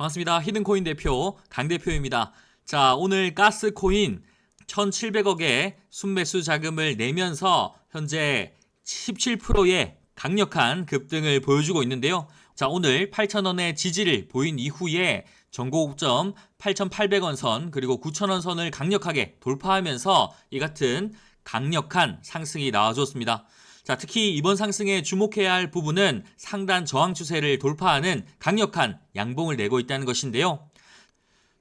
반갑습니다. 히든코인 대표 강 대표입니다. 자, 오늘 가스코인 1,700억의 순매수 자금을 내면서 현재 17%의 강력한 급등을 보여주고 있는데요. 자, 오늘 8,000원의 지지를 보인 이후에 전고점 8,800원 선 그리고 9,000원 선을 강력하게 돌파하면서 이 같은 강력한 상승이 나와줬습니다. 자, 특히 이번 상승에 주목해야 할 부분은 상단 저항 추세를 돌파하는 강력한 양봉을 내고 있다는 것인데요.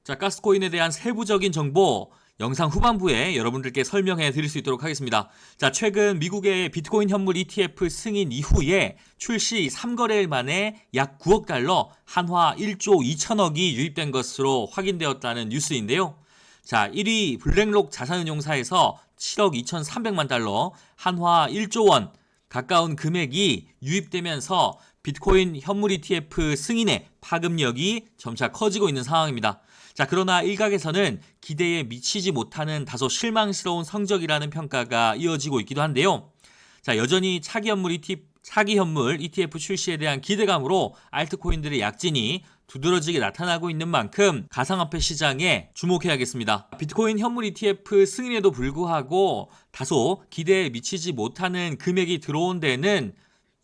자, 가스코인에 대한 세부적인 정보 영상 후반부에 여러분들께 설명해 드릴 수 있도록 하겠습니다. 자, 최근 미국의 비트코인 현물 ETF 승인 이후에 출시 3거래일 만에 약 9억 달러, 한화 1조 2천억이 유입된 것으로 확인되었다는 뉴스인데요. 자, 1위 블랙록 자산운용사에서 7억 2,300만 달러, 한화 1조 원 가까운 금액이 유입되면서 비트코인 현물 ETF 승인의 파급력이 점차 커지고 있는 상황입니다. 자, 그러나 일각에서는 기대에 미치지 못하는 다소 실망스러운 성적이라는 평가가 이어지고 있기도 한데요. 자, 여전히 차기 현물 ETF, 차기 현물 ETF 출시에 대한 기대감으로 알트코인들의 약진이 두드러지게 나타나고 있는 만큼 가상화폐 시장에 주목해야겠습니다. 비트코인 현물 ETF 승인에도 불구하고 다소 기대에 미치지 못하는 금액이 들어온 데는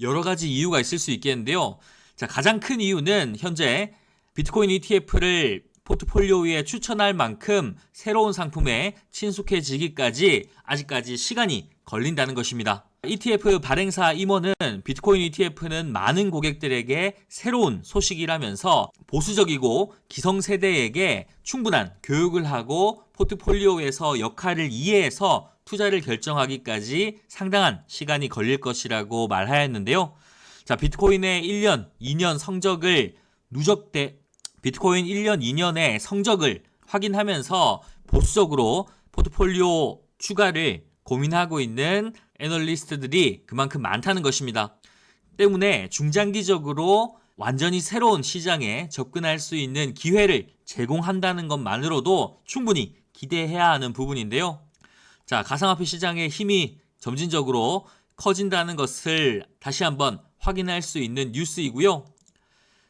여러 가지 이유가 있을 수 있겠는데요. 자, 가장 큰 이유는 현재 비트코인 ETF를 포트폴리오에 추천할 만큼 새로운 상품에 친숙해지기까지 아직까지 시간이 걸린다는 것입니다. ETF 발행사 임원은 비트코인 ETF는 많은 고객들에게 새로운 소식이라면서 보수적이고 기성세대에게 충분한 교육을 하고 포트폴리오에서 역할을 이해해서 투자를 결정하기까지 상당한 시간이 걸릴 것이라고 말하였는데요. 자, 비트코인의 1년, 2년 성적을 누적돼 비트코인 1년, 2년의 성적을 확인하면서 보수적으로 포트폴리오 추가를 고민하고 있는 애널리스트들이 그만큼 많다는 것입니다. 때문에 중장기적으로 완전히 새로운 시장에 접근할 수 있는 기회를 제공한다는 것만으로도 충분히 기대해야 하는 부분인데요. 자, 가상화폐 시장의 힘이 점진적으로 커진다는 것을 다시 한번 확인할 수 있는 뉴스이고요.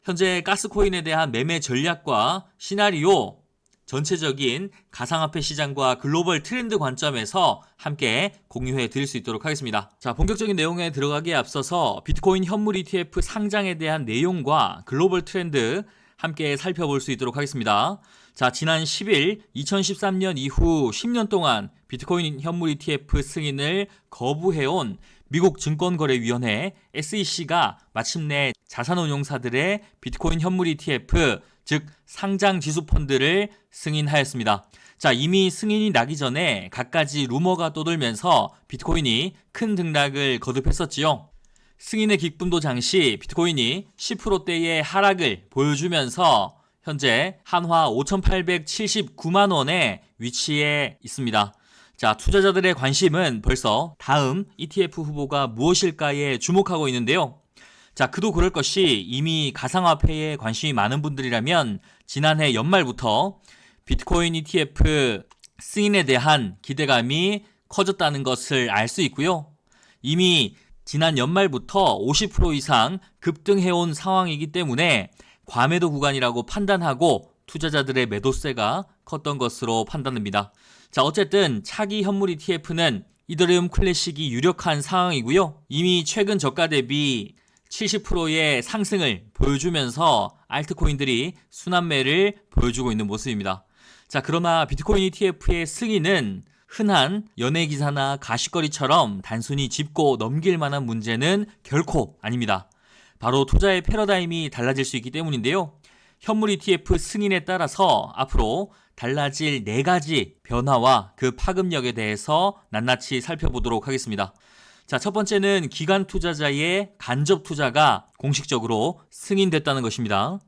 현재 가스코인에 대한 매매 전략과 시나리오, 전체적인 가상화폐 시장과 글로벌 트렌드 관점에서 함께 공유해 드릴 수 있도록 하겠습니다. 자, 본격적인 내용에 들어가기에 앞서서 비트코인 현물 ETF 상장에 대한 내용과 글로벌 트렌드 함께 살펴볼 수 있도록 하겠습니다. 자, 지난 10일 2013년 이후 10년 동안 비트코인 현물 ETF 승인을 거부해온 미국 증권거래위원회 SEC가 마침내 자산운용사들의 비트코인 현물 ETF, 즉 상장 지수 펀드를 승인하였습니다. 자, 이미 승인이 나기 전에 갖가지 루머가 떠돌면서 비트코인이 큰 등락을 거듭했었지요. 승인의 기쁨도 장시 비트코인이 10%대의 하락을 보여주면서 현재 한화 5,879만 원에 위치해 있습니다. 자, 투자자들의 관심은 벌써 다음 ETF 후보가 무엇일까에 주목하고 있는데요. 자, 그도 그럴 것이 이미 가상화폐에 관심이 많은 분들이라면 지난해 연말부터 비트코인 ETF 승인에 대한 기대감이 커졌다는 것을 알 수 있고요. 이미 지난 연말부터 50% 이상 급등해온 상황이기 때문에 과매도 구간이라고 판단하고 투자자들의 매도세가 컸던 것으로 판단됩니다. 자, 어쨌든 차기 현물 ETF는 이더리움 클래식이 유력한 상황이고요. 이미 최근 저가 대비 70%의 상승을 보여주면서 알트코인들이 순환매를 보여주고 있는 모습입니다. 자, 그러나 비트코인 ETF의 승인은 흔한 연예 기사나 가십거리처럼 단순히 짚고 넘길 만한 문제는 결코 아닙니다. 바로 투자의 패러다임이 달라질 수 있기 때문인데요. 현물 ETF 승인에 따라서 앞으로 달라질 네 가지 변화와 그 파급력에 대해서 낱낱이 살펴보도록 하겠습니다. 자, 첫 번째는 기관 투자자의 간접 투자가 공식적으로 승인됐다는 것입니다.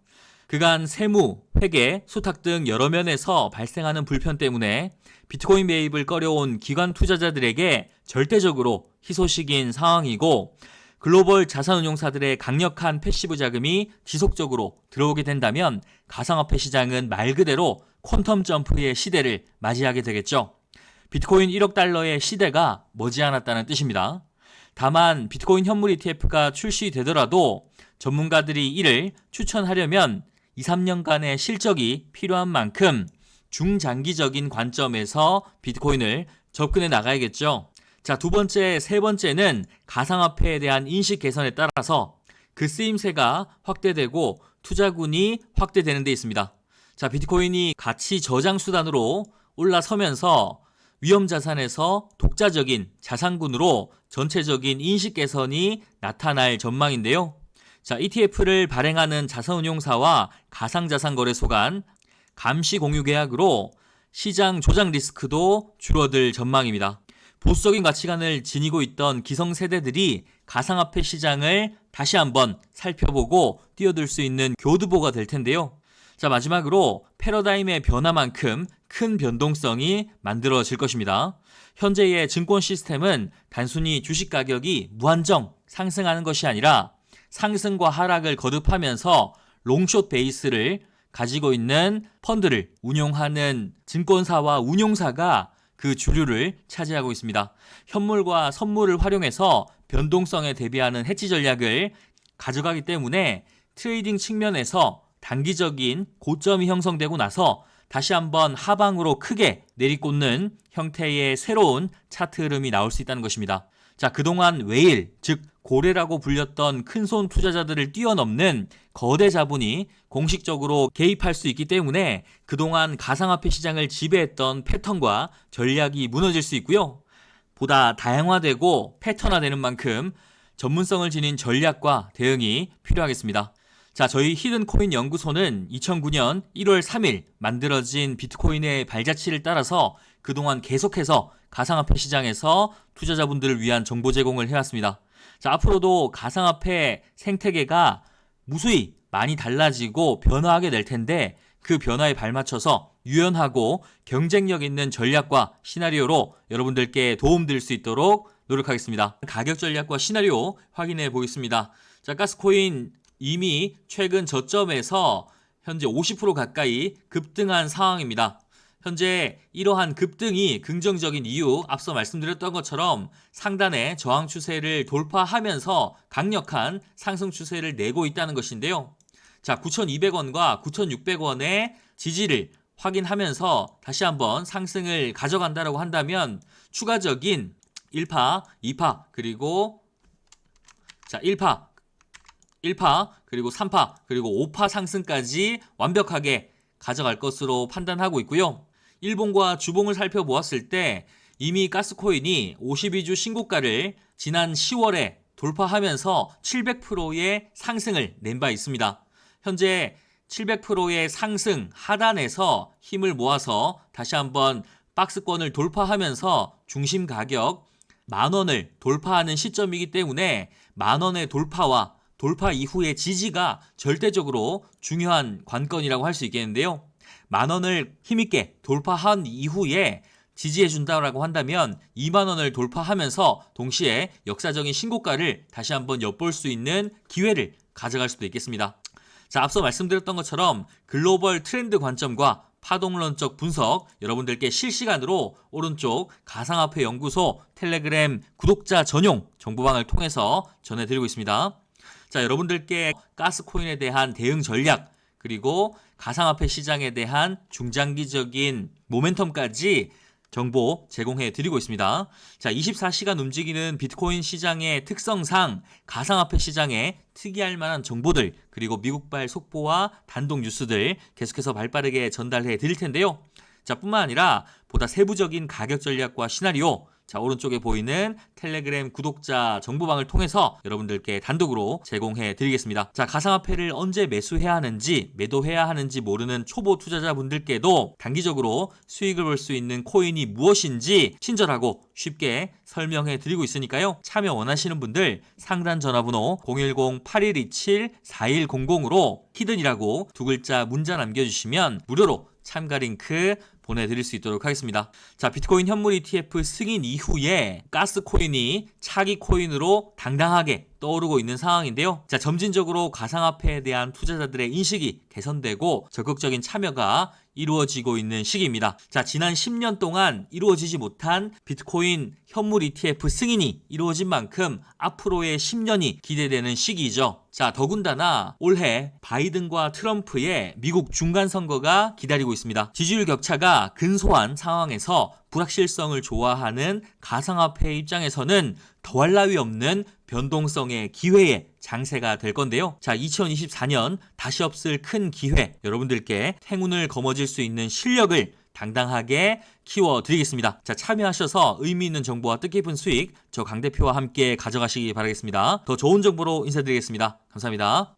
그간 세무, 회계, 수탁 등 여러 면에서 발생하는 불편 때문에 비트코인 매입을 꺼려온 기관 투자자들에게 절대적으로 희소식인 상황이고 글로벌 자산운용사들의 강력한 패시브 자금이 지속적으로 들어오게 된다면 가상화폐 시장은 말 그대로 퀀텀 점프의 시대를 맞이하게 되겠죠. 비트코인 1억 달러의 시대가 머지않았다는 뜻입니다. 다만 비트코인 현물 ETF가 출시되더라도 전문가들이 이를 추천하려면 2, 3년간의 실적이 필요한 만큼 중장기적인 관점에서 비트코인을 접근해 나가야겠죠. 자, 두 번째, 세 번째는 가상화폐에 대한 인식 개선에 따라서 그 쓰임새가 확대되고 투자군이 확대되는 데 있습니다. 자, 비트코인이 가치 저장 수단으로 올라서면서 위험 자산에서 독자적인 자산군으로 전체적인 인식 개선이 나타날 전망인데요. 자, ETF를 발행하는 자산운용사와 가상자산거래소 간 감시 공유 계약으로 시장 조작 리스크도 줄어들 전망입니다. 보수적인 가치관을 지니고 있던 기성세대들이 가상화폐 시장을 다시 한번 살펴보고 뛰어들 수 있는 교두보가 될 텐데요. 자, 마지막으로 패러다임의 변화만큼 큰 변동성이 만들어질 것입니다. 현재의 증권 시스템은 단순히 주식 가격이 무한정 상승하는 것이 아니라 상승과 하락을 거듭하면서 롱숏 베이스를 가지고 있는 펀드를 운용하는 증권사와 운용사가 그 주류를 차지하고 있습니다. 현물과 선물을 활용해서 변동성에 대비하는 해지 전략을 가져가기 때문에 트레이딩 측면에서 단기적인 고점이 형성되고 나서 다시 한번 하방으로 크게 내리꽂는 형태의 새로운 차트 흐름이 나올 수 있다는 것입니다. 자, 그동안 웨일, 즉 고래라고 불렸던 큰손 투자자들을 뛰어넘는 거대 자본이 공식적으로 개입할 수 있기 때문에 그동안 가상화폐 시장을 지배했던 패턴과 전략이 무너질 수 있고요. 보다 다양화되고 패턴화되는 만큼 전문성을 지닌 전략과 대응이 필요하겠습니다. 자, 저희 히든 코인 연구소는 2009년 1월 3일 만들어진 비트코인의 발자취를 따라서 그동안 계속해서 가상화폐 시장에서 투자자분들을 위한 정보 제공을 해왔습니다. 자, 앞으로도 가상화폐 생태계가 무수히 많이 달라지고 변화하게 될 텐데 그 변화에 발맞춰서 유연하고 경쟁력 있는 전략과 시나리오로 여러분들께 도움드릴 수 있도록 노력하겠습니다. 가격 전략과 시나리오 확인해 보겠습니다. 자, 가스코인 이미 최근 저점에서 현재 50% 가까이 급등한 상황입니다. 현재 이러한 급등이 긍정적인 이유 앞서 말씀드렸던 것처럼 상단의 저항 추세를 돌파하면서 강력한 상승 추세를 내고 있다는 것인데요. 자, 9,200원과 9,600원의 지지를 확인하면서 다시 한번 상승을 가져간다라고 한다면 추가적인 1파, 2파, 그리고 자, 1파, 1파, 그리고 3파, 그리고 5파 상승까지 완벽하게 가져갈 것으로 판단하고 있고요. 일본과 주봉을 살펴보았을 때 이미 가스코인이 52주 신고가를 지난 10월에 돌파하면서 700%의 상승을 낸 바 있습니다. 현재 700%의 상승 하단에서 힘을 모아서 다시 한번 박스권을 돌파하면서 중심 가격 만 원을 돌파하는 시점이기 때문에 만 원의 돌파와 돌파 이후의 지지가 절대적으로 중요한 관건이라고 할 수 있겠는데요. 만 원을 힘있게 돌파한 이후에 지지해 준다라고 한다면 2만 원을 돌파하면서 동시에 역사적인 신고가를 다시 한번 엿볼 수 있는 기회를 가져갈 수도 있겠습니다. 자, 앞서 말씀드렸던 것처럼 글로벌 트렌드 관점과 파동론적 분석 여러분들께 실시간으로 오른쪽 가상화폐 연구소 텔레그램 구독자 전용 정보방을 통해서 전해드리고 있습니다. 자, 여러분들께 가스코인에 대한 대응 전략 그리고 가상화폐 시장에 대한 중장기적인 모멘텀까지 정보 제공해 드리고 있습니다. 자, 24시간 움직이는 비트코인 시장의 특성상 가상화폐 시장에 특이할 만한 정보들 그리고 미국발 속보와 단독 뉴스들 계속해서 발빠르게 전달해 드릴 텐데요. 자, 뿐만 아니라 보다 세부적인 가격 전략과 시나리오 자, 오른쪽에 보이는 텔레그램 구독자 정보방을 통해서 여러분들께 단독으로 제공해 드리겠습니다. 자, 가상화폐를 언제 매수해야 하는지, 매도해야 하는지 모르는 초보 투자자분들께도 단기적으로 수익을 볼 수 있는 코인이 무엇인지 친절하고 쉽게 설명해 드리고 있으니까요. 참여 원하시는 분들 상단 전화번호 010-8127-4100으로 히든이라고 두 글자 문자 남겨주시면 무료로 참가 링크 보내드릴 수 있도록 하겠습니다. 자, 비트코인 현물 ETF 승인 이후에 가스 코인이 차기 코인으로 당당하게 떠오르고 있는 상황인데요. 자, 점진적으로 가상화폐에 대한 투자자들의 인식이 개선되고 적극적인 참여가 이루어지고 있는 시기입니다. 자, 지난 10년 동안 이루어지지 못한 비트코인 현물 ETF 승인이 이루어진 만큼 앞으로의 10년이 기대되는 시기이죠. 자, 더군다나 올해 바이든과 트럼프의 미국 중간 선거가 기다리고 있습니다. 지지율 격차가 근소한 상황에서 불확실성을 좋아하는 가상화폐 입장에서는 더할 나위 없는 변동성의 기회의 장세가 될 건데요. 자, 2024년 다시 없을 큰 기회, 여러분들께 행운을 거머쥘 수 있는 실력을 당당하게 키워드리겠습니다. 자, 참여하셔서 의미 있는 정보와 뜻깊은 수익 저 강 대표와 함께 가져가시기 바라겠습니다. 더 좋은 정보로 인사드리겠습니다. 감사합니다.